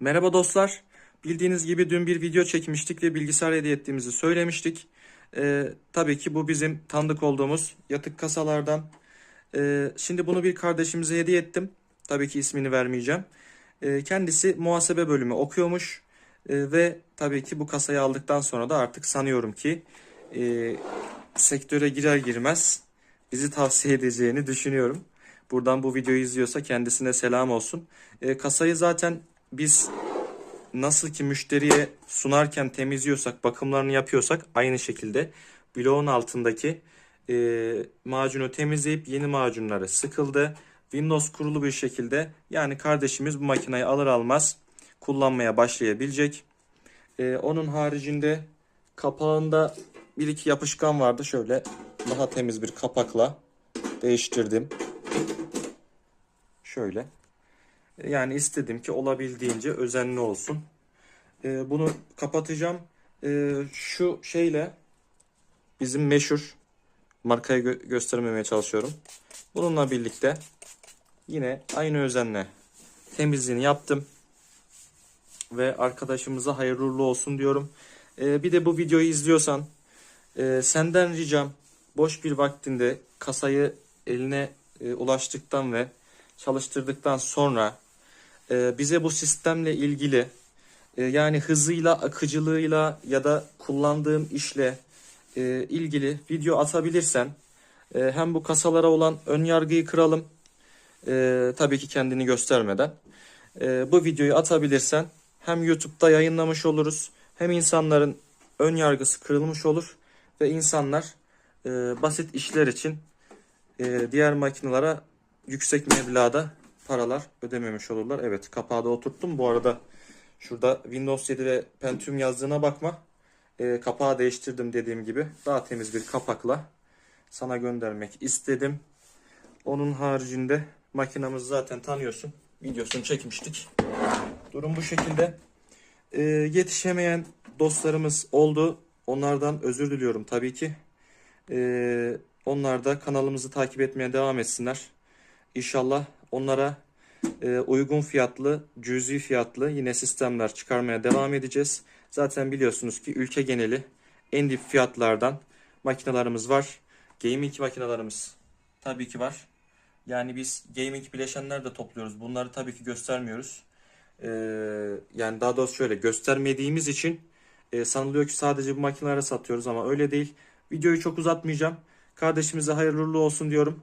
Merhaba dostlar. Bildiğiniz gibi dün bir video çekmiştik ve bilgisayar hediye ettiğimizi söylemiştik. Ee, tabii ki bu bizim tanıdık olduğumuz yatık kasalardan. Ee, şimdi bunu bir kardeşimize hediye ettim. Tabii ki ismini vermeyeceğim. Ee, kendisi muhasebe bölümü okuyormuş. Ee, ve tabii ki bu kasayı aldıktan sonra da artık sanıyorum ki e, sektöre girer girmez bizi tavsiye edeceğini düşünüyorum. Buradan bu videoyu izliyorsa kendisine selam olsun. Ee, kasayı zaten biz nasıl ki müşteriye sunarken temizliyorsak, bakımlarını yapıyorsak aynı şekilde bloğun altındaki e, macunu temizleyip yeni macunları sıkıldı. Windows kurulu bir şekilde yani kardeşimiz bu makineyi alır almaz kullanmaya başlayabilecek. E, onun haricinde kapağında bir iki yapışkan vardı. Şöyle daha temiz bir kapakla değiştirdim. Şöyle. Yani istedim ki olabildiğince özenli olsun. Ee, bunu kapatacağım. Ee, şu şeyle bizim meşhur markayı gö- göstermemeye çalışıyorum. Bununla birlikte yine aynı özenle temizliğini yaptım. Ve arkadaşımıza hayırlı olsun diyorum. Ee, bir de bu videoyu izliyorsan e, senden ricam boş bir vaktinde kasayı eline e, ulaştıktan ve çalıştırdıktan sonra e, bize bu sistemle ilgili e, yani hızıyla, akıcılığıyla ya da kullandığım işle e, ilgili video atabilirsen hem bu kasalara olan ön yargıyı kıralım tabii ki kendini göstermeden. Bu videoyu atabilirsen hem YouTube'da yayınlamış oluruz hem insanların ön yargısı kırılmış olur ve insanlar basit işler için diğer makinelere yüksek meblağda paralar ödememiş olurlar. Evet kapağı da oturttum. Bu arada şurada Windows 7 ve Pentium yazdığına bakma. E, kapağı değiştirdim dediğim gibi. Daha temiz bir kapakla sana göndermek istedim. Onun haricinde makinamızı zaten tanıyorsun. Videosunu çekmiştik. Durum bu şekilde. E, yetişemeyen dostlarımız oldu. Onlardan özür diliyorum tabii ki. E, onlar da kanalımızı takip etmeye devam etsinler. İnşallah onlara e, uygun fiyatlı, cüzi fiyatlı yine sistemler çıkarmaya devam edeceğiz. Zaten biliyorsunuz ki ülke geneli en dip fiyatlardan makinelerimiz var. Gaming makinelerimiz tabii ki var. Yani biz gaming bileşenler de topluyoruz. Bunları tabii ki göstermiyoruz. Ee, yani daha doğrusu şöyle göstermediğimiz için e, sanılıyor ki sadece bu makinelere satıyoruz ama öyle değil. Videoyu çok uzatmayacağım. Kardeşimize hayırlı olsun diyorum.